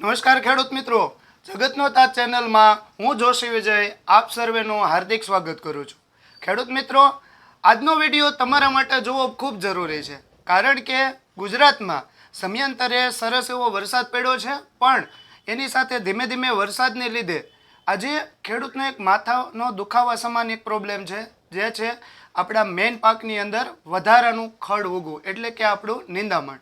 નમસ્કાર ખેડૂત મિત્રો. જગતનો તાજ ચેનલમાં હું જોશી વિજય, આપ સર્વેનું હાર્દિક સ્વાગત કરું છું. ખેડૂત મિત્રો, આજનો વીડિયો તમારા માટે જોવો ખૂબ જરૂરી છે. કારણ કે ગુજરાતમાં સમયાંતરે સરસ એવો વરસાદ પડ્યો છે, પણ એની સાથે ધીમે ધીમે વરસાદને લીધે આજે ખેડૂતનો એક માથાનો દુખાવા સમાન એક પ્રોબ્લેમ છે, જે છે આપણા મેઇન પાકની અંદર વધારાનું ખડ ઉગવું, એટલે કે આપણું નિંદામણ.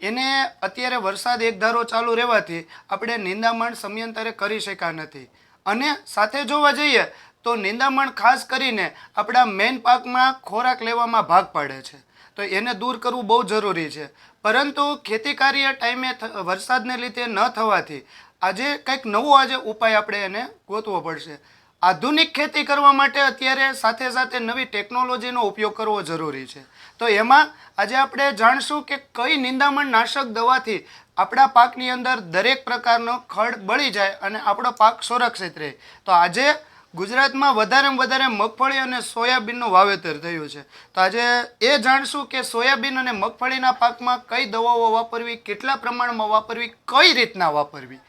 એને અત્યારે વરસાદ એક ધારો ચાલુ રહેવાથી આપણે નિંદામણ સમયાંતરે કરી શક્યા નથી. અને સાથે જોવા જઈએ તો નિંદામણ ખાસ કરીને આપણા મેઇન પાકમાં ખોરાક લેવામાં ભાગ પાડે છે. તો એને દૂર કરવું બહુ જરૂરી છે. પરંતુ ખેતી કાર્ય ટાઈમે વરસાદને લીધે ન થવાથી આજે કંઈક નવો આજે ઉપાય આપણે એને ગોતવો પડશે. આધુનિક ખેતી કરવા માટે અત્યારે સાથે સાથે નવી ટેકનોલોજીનો ઉપયોગ કરવો જરૂરી છે. તો એમાં આજે આપણે જાણશું કે કઈ નિંદામણ નાશક દવાથી આપણા પાકની અંદર દરેક પ્રકારનો ખડ બળી જાય અને આપણો પાક સુરક્ષિત રહે. તો આજે ગુજરાતમાં વધારેમાં વધારે મગફળી અને સોયાબીનનું વાવેતર થયું છે. તો આજે એ જાણશું કે સોયાબીન અને મગફળીના પાકમાં કઈ દવાઓ વાપરવી, કેટલા પ્રમાણમાં વાપરવી, કઈ રીતના વાપરવી.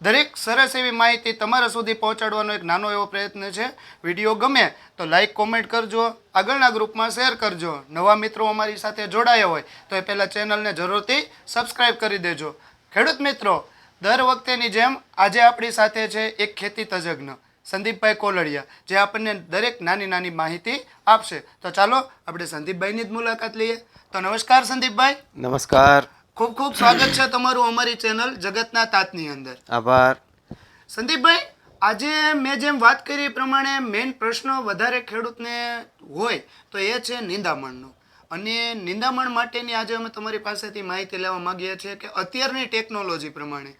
દરેક સરસ એવી માહિતી તમારા સુધી પહોંચાડવાનો એક નાનો એવો પ્રયત્ન છે. વીડિયો ગમે તો લાઈક કોમેન્ટ કરજો. આગળના ગ્રુપમાં શેર કરજો. નવા મિત્રો અમારી સાથે જોડાયા હોય તો એ પહેલાં ચેનલને જરૂરથી સબસ્ક્રાઈબ કરી દેજો. ખેડૂત મિત્રો, દર વખતેની જેમ આજે આપણી સાથે છે એક ખેતી તજજ્ઞ, સંદીપભાઈ કોલડિયા, જે આપણને દરેક નાની નાની માહિતી આપશે. તો ચાલો, આપણે સંદીપભાઈની જ મુલાકાત લઈએ. તો નમસ્કાર સંદીપભાઈ. નમસ્કાર. ખૂબ ખૂબ સ્વાગત છે તમારું અમારી ચેનલ જગતના તાતની અંદર. આભાર. સંદીપભાઈ આજે મેં જેમ વાત કરી એ પ્રમાણે મેઇન પ્રશ્ન વધારે ખેડૂતને હોય તો એ છે નિંદામણનો. અને નિંદામણ માટેની આજે અમે તમારી પાસેથી માહિતી લેવા માંગીએ છીએ કે અત્યારની ટેકનોલોજી પ્રમાણે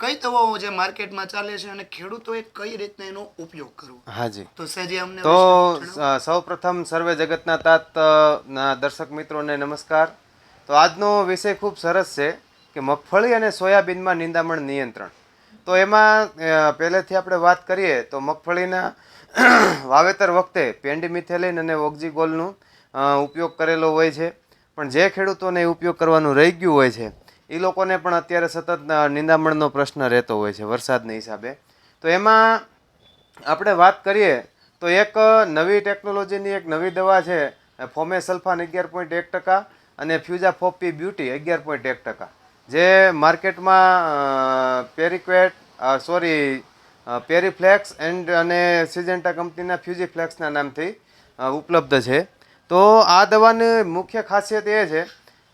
કઈ દવાઓ જે માર્કેટમાં ચાલે છે અને ખેડૂતોએ કઈ રીતના એનો ઉપયોગ કરવો? હાજી. તો સહેજી અમને તો વિશે સૌ પ્રથમ સર્વે જગતના તાત દર્શક મિત્રોને નમસ્કાર. તો આજનો વિષય ખૂબ સરસ છે કે મગફળી અને સોયાબીનમાં નિંદામણ નિયંત્રણ. તો એમાં પહેલેથી આપણે વાત કરીએ તો મગફળીના વાવેતર વખતે પેન્ડીમિથેલિન અને ઓક્ઝીગોલનું ઉપયોગ કરેલો હોય છે. પણ જે ખેડૂતોને ઉપયોગ કરવાનું રહી ગયું હોય છે, એ લોકોને પણ અત્યારે સતત નિંદામણનો પ્રશ્ન રહેતો હોય છે વરસાદના હિસાબે. તો એમાં આપણે વાત કરીએ તો એક નવી ટેકનોલોજીની એક નવી દવા છે, ફોમે સલ્ફાન અગિયાર પોઈન્ટ એક ટકા અને ફ્યુઝા ફોપી બ્યુટી અગિયાર પોઈન્ટ એક ટકા. જે માર્કેટમાં પેરિક્વેટ સોરી પેરીફ્લેક્સ એન્ડ અને સિજેન્ટા કંપનીના ફ્યુઝીફ્લેક્સના નામથી ઉપલબ્ધ છે. તો આ દવાની મુખ્ય ખાસિયત એ છે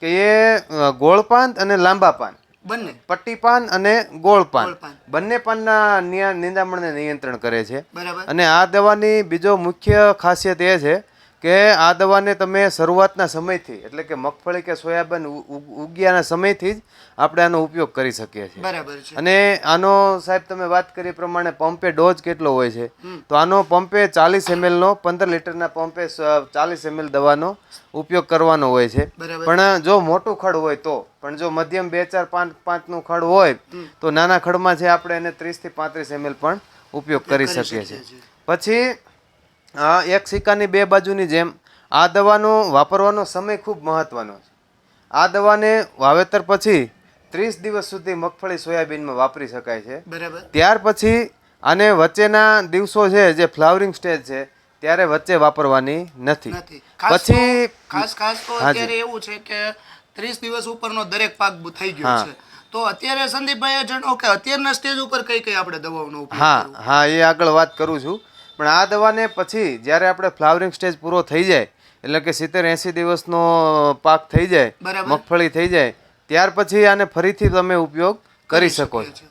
કે એ ગોળપાન અને લાંબા પાન. બંને. પટ્ટી પાન અને ગોળપાન. ગોળ પાન. બંને પાનના નિંદામણને નિયંત્રણ કરે છે. અને આ દવાની બીજો મુખ્ય ખાસિયત એ છે કે આ દવાને તમે શરૂઆતના સમયથી એટલે કે મગફળી કે સોયાબીન ઉગ્યાના સમયથી જ આપણે આનો ઉપયોગ કરી શકીએ છીએ. બરાબર છે. અને આનો સાહેબ તમે વાત કરી પ્રમાણે પંપે ડોઝ કેટલો હોય છે? તો આનો પંપે ચાલીસ નો પંદર લીટરના પંપે ચાલીસ એમએલ દવાનો ઉપયોગ કરવાનો હોય છે. પણ જો મોટું ખડ હોય તો પણ જો મધ્યમ બે ચાર પાંચ પાંચનું ખડ હોય તો નાના ખડમાં છે આપણે એને ત્રીસથી પાંત્રીસ એમએલ પણ ઉપયોગ કરી શકીએ છીએ. પછી એક સિક્કાની બે બાજુની જેમ આ દવાનો વાપરવાનો સમય ખૂબ મહત્વનો છે. આ દવાને વાવેતર પછી ત્રીસ દિવસ સુધી મગફળી સોયાબીનમાં વાપરી શકાય છે. બરાબર. ત્યાર પછી આને વચ્ચેના દિવસો છે જે ફ્લાવરિંગ સ્ટેજ છે ત્યારે વચ્ચે વાપરવાની નથી. પછી ખાસ ખાસ તો અત્યારે એવું છે કે ત્રીસ દિવસ ઉપરનો દરેક પાક થઈ ગયો છે. તો અત્યારે સંદીપભાઈએ જણાવો કે અત્યારના સ્ટેજ ઉપર કઈ કઈ આપણે દવાઓનો ઉપયોગ હા હા એ આગળ વાત કરું છું. પણ આ દવાને પછી જ્યારે આપણે ફ્લાવરિંગ સ્ટેજ પૂરો થઈ જાય એટલે કે સિત્તેર એંસી દિવસનો પાક થઈ જાય. મગફળી થઈ જાય ત્યાર પછી આને ફરીથી તમે ઉપયોગ કરી શકો છો.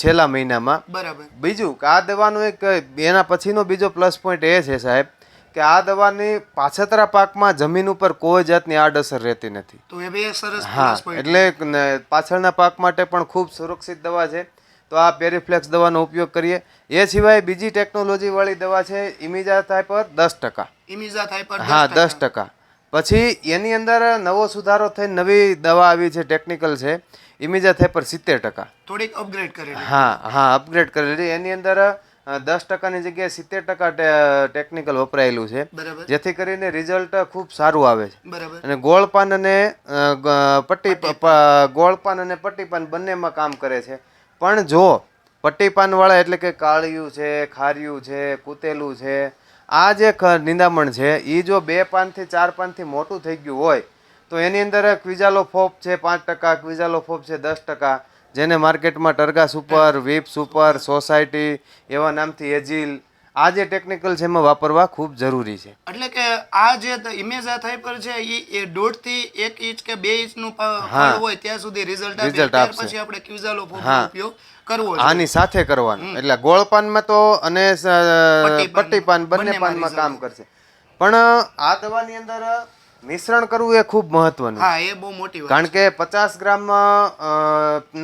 છેલ્લા મહિનામાં. બરાબર. બીજું કે આ દવાનું એક એના પછીનો બીજો પ્લસ પોઈન્ટ એ છે સાહેબ કે આ દવાની પાછતરા પાકમાં જમીન ઉપર કોઈ જાતની આડઅસર રહેતી નથી. તો એ બે સરસ હા એટલે પાછળના પાક માટે પણ ખૂબ સુરક્ષિત દવા છે. તો આ પેરીફ્લેક્સ દવાનો ઉપયોગ કરીએ. એ સિવાય બીજી ટેકનોલોજી વાળી દવા છે ઇમિજા થાઇપર દસ ટકા. ઇમિઝા થાય પર હા દસ ટકા. પછી એની અંદર નવો સુધારો થઈને નવી દવા આવી છે ટેકનિકલ છે. ઇમિજા થાય પર સિત્તેર ટકા. થોડીક અપગ્રેડ કરેલી. હા હા અપગ્રેડ કરેલી. એની અંદર દસ ટકાની જગ્યાએ સિત્તેર ટકા ટેકનિકલ વપરાયેલું છે. જેથી કરીને રિઝલ્ટ ખૂબ સારું આવે છે. અને ગોળપાન અને પટ્ટી ગોળપાન અને પટ્ટીપાન બંનેમાં કામ કરે છે. પણ જો, પટ્ટીપાનવાળા એટલે કે કાળિયું છે, ખારિયું છે, કૂતેલું છે, આ જે નિંદામણ છે એ જો બે પાનથી ચાર પાનથી મોટું થઈ ગયું હોય, તો એની અંદર ક્વિઝાલો ફોપ છે, પાંચ ટકા ક્વિઝાલો ફોપ છે, દસ ટકા, જેને માર્કેટમાં ટરગા સુપર વીપ સુપર સોસાયટી, એવા નામથી એજિલ આ જે ટેકનિકલ છે એમાં વાપરવા ખૂબ જરૂરી છે. એટલે કે આ જે ઇમેજ આ થાઇપર છે ઈ એ દોઢથી એક ઇંચ કે બે ઇંચનું હોય ત્યાં સુધી રિઝલ્ટ Result આપશે. પછી આપણે ક્યુઝાલો ઉપયોગ કરવો આની સાથે કરવાનું. એટલે ગોળ પાનમાં તો અને પટ્ટી પાન, બંને પાનમાં કામ કરશે. પણ આ દવાની અંદર મિશ્રણ કરવું એ ખૂબ મહત્વનું હા એ બહુ મોટી કારણ કે પચાસ ગ્રામ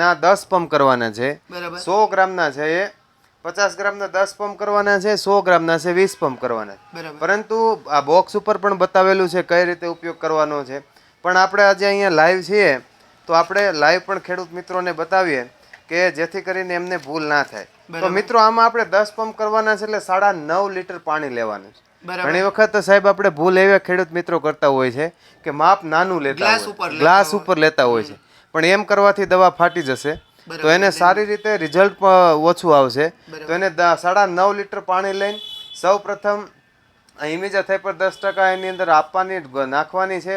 ના દસ પંપ કરવાના છે. સો ગ્રામના છે એ પચાસ ગ્રામના દસ પંપ કરવાના છે સો ગ્રામના છે વીસ પંપ કરવાના પરંતુ આ બોક્સ ઉપર પણ બતાવેલું છે કઈ રીતે ઉપયોગ કરવાનો છે. પણ આપણે આજે અહીંયા લાઈવ છીએ તો આપણે લાઈવ પણ ખેડૂત મિત્રોને બતાવીએ કે જેથી કરીને એમને ભૂલ ના થાય. તો મિત્રો આમાં આપણે દસ પંપ કરવાના છે એટલે સાડા નવ લીટર પાણી લેવાનું છે. ઘણી વખત સાહેબ આપણે ભૂલ એવા ખેડૂત મિત્રો કરતા હોય છે કે માપ નાનું લેતા ગ્લાસ ઉપર લેતા હોય. છે. પણ એમ કરવાથી દવા ફાટી જશે. તો એને સારી રીતે રિઝલ્ટ ઓછું આવશે. તો એને સાડા નવ લીટર પાણી લઈને સૌ પ્રથમ ઇમેજા થઈ પર દસ ટકા એની અંદર આપવાની નાખવાની છે.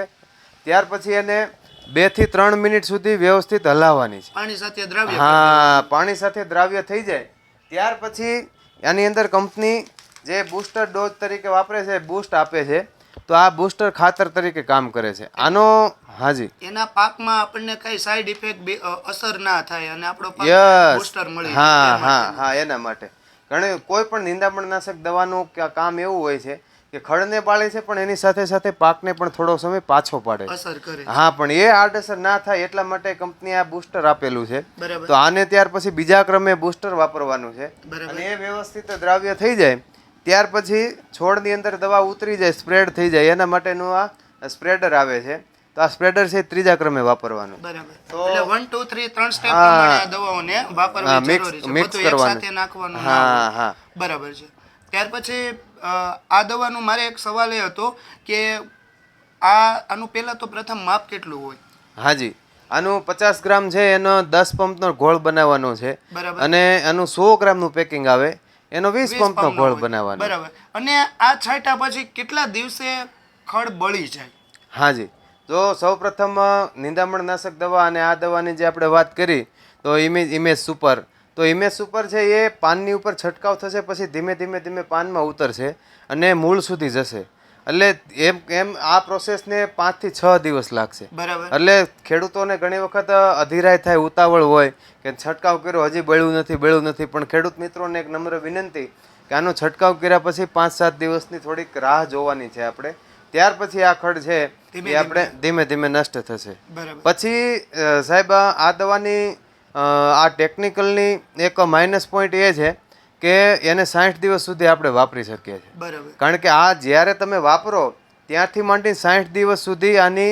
ત્યાર પછી એને બેથી ત્રણ મિનિટ સુધી વ્યવસ્થિત હલાવવાની છે. પાણી સાથે દ્રાવ્ય હા પાણી સાથે દ્રાવ્ય થઈ જાય. ત્યાર પછી આની અંદર કંપની જે બૂસ્ટર ડોઝ તરીકે વાપરે છે બૂસ્ટ આપે છે. તો આ બુસ્ટર ખાતર તરીકે કામ કરે છે. આનો હાજી એના પાકમાં આપણને કઈ સાઈડ ઇફેક્ટ અસર ના થાય અને આપણો પાક બૂસ્ટર હા હા હા એના માટે. ઘણી કોઈ પણ નિંદામણનાશક દવાનું કામ એવું હોય છે કે ખડને પાળે છે પણ એની સાથે સાથે પાકને પણ થોડો સમય પાછો પાડે. અસર કરે હા પણ એ આડઅસર ના થાય એટલા માટે કંપનીએ આ બુસ્ટર આપેલું છે. તો આને ત્યાર પછી બીજા ક્રમે બૂસ્ટર વાપરવાનું છે. અને એ વ્યવસ્થિત દ્રાવ્ય થઈ જાય ત્યાર પછી છોડની અંદર દવા ઉતરી જાય સ્પ્રેડ થઈ જાય એના માટેનું આ સ્પ્રેડર આવે છે. તો આ સ્પ્રેડર છે ત્રીજા ક્રમે વાપરવાનું. બરાબર. એટલે વન ટુ થ્રી ત્રણ સ્ટેપ પ્રમાણે આ દવાઓને વાપરવી જરૂરી છે. mix કરવાનું. સાથે નાખવાનું હા હા બરાબર છે. ત્યાર પછી આ દવાનું મારે એક સવાલ એ હતો કે આ આનું પહેલા તો પ્રથમ માપ કેટલું હોય? હાજી આનું પચાસ ગ્રામ છે એનો દસ પંપનો ઘોળ બનાવવાનો છે. બરાબર. અને આનું સો ગ્રામનું પેકિંગ આવે. એનો વીસ પંપનો પંપનો ગોળ બનાવવાનો. બરાબર. અને આ છાંટ્યા પછી કેટલા દિવસે ખડ બળી જાય? હાજી. તો સૌપ્રથમ નિંદામણ નાશક દવા અને આ દવાની જે આપણે વાત કરી તો ઇમેજ ઇમેજ સુપર. તો ઇમેજ સુપર છે એ પાનની ઉપર છંટકાવ થશે પછી ધીમે ધીમે ધીમે પાનમાં ઉતરશે અને મૂળ સુધી જશે. એટલે એમ એમ આ પ્રોસેસને પાંચથી છ દિવસ લાગશે. બરાબર. એટલે ખેડૂતોને ઘણી વખત અધિરાય થાય ઉતાવળ હોય કે છંટકાવ કર્યો હજી બળ્યું નથી બળ્યું નથી. પણ ખેડૂત મિત્રોને એક નમ્ર વિનંતી કે આનો છંટકાવ કર્યા પછી પાંચ સાત દિવસની થોડીક રાહ જોવાની છે આપણે. ત્યાર પછી આ ખડ છે એ આપણે ધીમે ધીમે નષ્ટ થશે. પછી સાહેબ આ દવાની આ ટેકનિકલની એક માઇનસ પોઈન્ટ એ છે કે એને સાઠ દિવસ સુધી આપણે વાપરી શકીએ છીએ. બરાબર. કારણ કે આ જ્યારે તમે વાપરો ત્યારથી માંડીને સાઠ દિવસ સુધી આની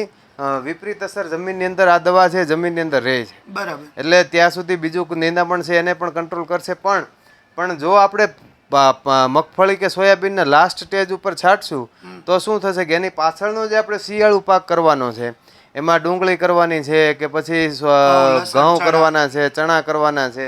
વિપરીત અસર જમીનની અંદર આ દવા છે જમીનની અંદર રહે છે. બરાબર. એટલે ત્યાં સુધી બીજું નિંદામણ છે એને પણ કંટ્રોલ કરશે પણ પણ જો આપણે મગફળી કે સોયાબીનના લાસ્ટ સ્ટેજ ઉપર છાંટશું તો શું થશે કે એની પાછળનો જે આપણે શિયાળુ પાક કરવાનો છે એમાં ડુંગળી કરવાની છે કે પછી ઘઉં કરવાના છે ચણા કરવાના છે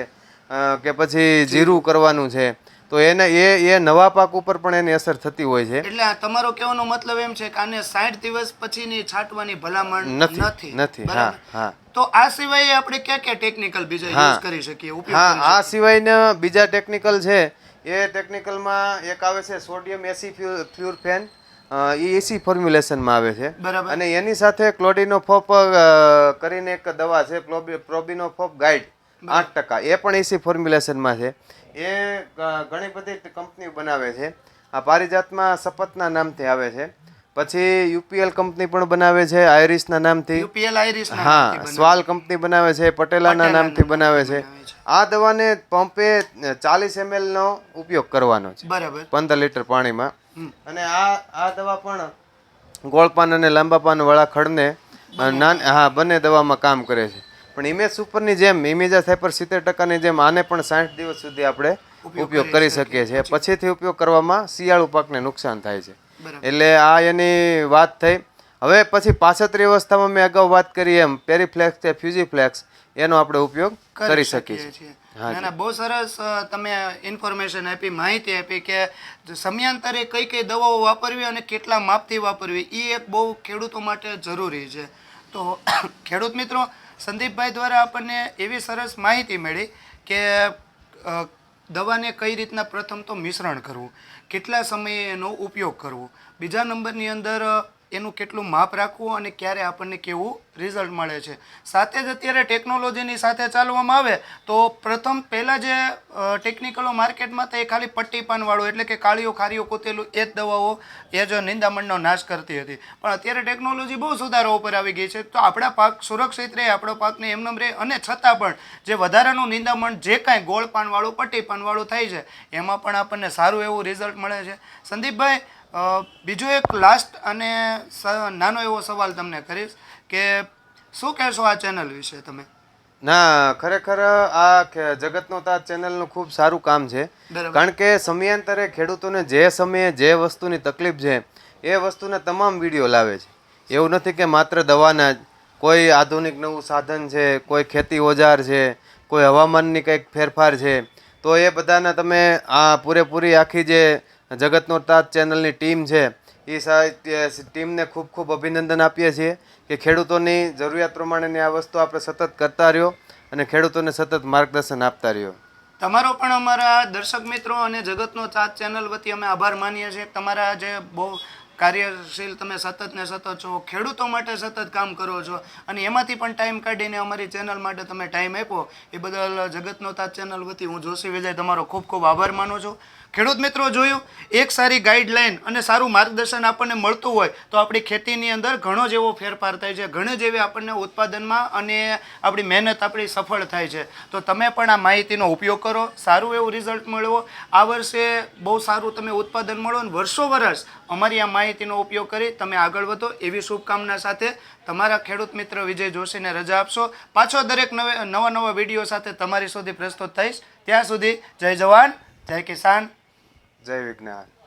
કે પછી જીરું કરવાનું છે તો એને એ એ નવા પાક ઉપર પણ એની અસર થતી હોય છે. એટલે આ તમારો કહેવાનો મતલબ એમ છે કે આને સાઠ દિવસ પછીની છાંટવાની ભલામણ નથી નથી. હા હા. તો આ સિવાય આપણે ક્યાં ક્યાં ટેકનિકલ બીજા યુઝ કરી શકીએ ઉપયોગ હા આ સિવાયના બીજા ટેકનિકલ છે. એ ટેકનિકલમાં એક આવે છે સોડિયમ એસી ફ્યુર ફેન એ એસી ફોર્મ્યુલેશનમાં આવે છે. બરાબર. અને એની સાથે ક્લોડિનોફોપ કરીને એક દવા છે પ્લોબી- પ્રોબિનોફોપ ગાઈડ આઠ ટકા. એ પણ એસી ફોર્મ્યુલેશનમાં છે. એ ઘણી બધી કંપનીઓ બનાવે છે. આ પારિજાતમાં સપતના નામથી આવે છે. પછી યુપીએલ કંપની પણ બનાવે છે આયરિસના નામથી. યુપીએલ આઈરિસ હા સ્વાલ કંપની બનાવે છે પટેલાના નામથી બનાવે છે. આ દવાને પંપે ચાલીસ એમએલ નો ઉપયોગ કરવાનો છે. બરાબર. પંદર લીટર પાણીમાં. અને આ આ દવા પણ ગોળપાન અને લાંબા પાન વાળા ખડને નાન હા બંને દવામાં કામ કરે છે. પણ ઇમેજ ઉપરની જેમ ઇમેજા થાઇપર સિત્તેર ટકાની જેમ આને પણ સાઠ દિવસ સુધી આપણે ઉપયોગ કરી શકીએ છીએ. પછીથી ઉપયોગ કરવામાં શિયાળુ પાકને નુકસાન થાય છે. એટલે આ એની વાત થઈ. હવે પછી પાછતરી અવસ્થામાં મેં અગાઉ વાત કરી એમ પેરીફ્લેક્સ કે ફ્યુઝીફ્લેક્સ એનો આપણે ઉપયોગ કરી શકીએ છીએ. ના બહુ સરસ તમે ઇન્ફોર્મેશન આપી માહિતી આપી કે સમયાંતરે કઈ કઈ દવાઓ વાપરવી અને કેટલા માપથી વાપરવી એ એક બહુ ખેડૂતો માટે જરૂરી છે. તો ખેડૂત મિત્રો સંદીપભાઈ દ્વારા આપણને એવી સરસ માહિતી મળી કે દવાને કઈ રીતના પ્રથમ તો મિશ્રણ કરવું, કેટલા સમયે એનો ઉપયોગ કરવો. બીજા નંબરની અંદર એનું કેટલું માપ રાખવું અને ક્યારે આપણને કેવું રિઝલ્ટ મળે છે. સાથે જ અત્યારે ટેકનોલોજીની સાથે ચાલવામાં આવે તો પ્રથમ પહેલાં જે ટેકનિકલો માર્કેટમાં તો એ ખાલી પટ્ટી પાનવાળું એટલે કે કાળીઓ, ખારીઓ, કોતેલું એ જ દવાઓ, એ જ નિંદામણનો નાશ કરતી હતી. પણ અત્યારે ટેકનોલોજી બહુ સુધારો ઉપર આવી ગઈ છે તો આપણા પાક સુરક્ષિત રહે, આપણો પાકને એમનેમ રહે અને છતાં પણ જે વધારાનું નિંદામણ જે કાંઈ ગોળ પાનવાળું, પટ્ટી પાનવાળું થાય છે, એમાં પણ આપણને સારું એવું રિઝલ્ટ મળે છે. સંદીપભાઈ બીજો એક લાસ્ટ અને નાનો એવો સવાલ તમને કરીશ કે શું કહેશો આ ચેનલ વિશે તમે? ના ખરેખર આ જગતનો તાત ચેનલનું ખૂબ સારું કામ છે. કારણ કે સમયાંતરે ખેડૂતોને જે સમયે જે વસ્તુની તકલીફ છે એ વસ્તુના તમામ વીડિયો લાવે છે. એવું નથી કે માત્ર દવાના જ કોઈ આધુનિક નવું સાધન છે કોઈ ખેતી ઓજાર છે કોઈ હવામાનની કંઈક ફેરફાર છે તો એ બધાના તમે આ પૂરેપૂરી આખી જે જગતનો તાત ચેનલની ટીમ છે, એ સાહિત્ય ટીમને ખૂબ ખૂબ અભિનંદન આપીએ છીએ કે ખેડૂતોની જરૂરિયાત પ્રમાણેની આ વસ્તુ આપણે સતત કરતા રહ્યો અને ખેડૂતોને સતત માર્ગદર્શન આપતા રહ્યો. તમારો પણ અમારા દર્શક મિત્રો અને જગતનો સાથ ચેનલ વતી અમે આભાર માનીએ છીએ. તમારા જે બહુ કાર્યશીલ તમે સતત ને સતત છો, ખેડૂતો માટે સતત કામ કરો છો અને એમાંથી પણ ટાઈમ કાઢીને અમારી ચેનલ માટે તમે ટાઈમ આપ્યો, એ બદલ જગતનો તાત ચેનલ વતી હું જોશી વિજય, તમારો ખૂબ ખૂબ આભાર માનું છું. ખેડૂત મિત્રો જોયું, એક સારી ગાઈડલાઈન અને સારું માર્ગદર્શન આપણને મળતું હોય તો આપણી ખેતીની અંદર ઘણો જ એવો ફેરફાર થાય છે. ઘણી જ એવી આપણને ઉત્પાદનમાં અને આપણી મહેનત આપણી સફળ થાય છે. તો તમે પણ આ માહિતીનો ઉપયોગ કરો, સારું એવું રિઝલ્ટ મેળવો. આ વર્ષે બહુ સારું તમે ઉત્પાદન મળો અને વર્ષો વર્ષ અમારી આ માહિતીનો ઉપયોગ કરી તમે આગળ વધો. એવી શુભકામના સાથે તમારા ખેડૂત મિત્ર વિજય જોશીને રજા આપશો. પાછો દરેક નવે, નવા નવા વીડિયો સાથે તમારી સુધી પ્રસ્તુત થઈશ. ત્યાં સુધી જય જવાન, જય કિસાન. જય વિજ્ઞાન.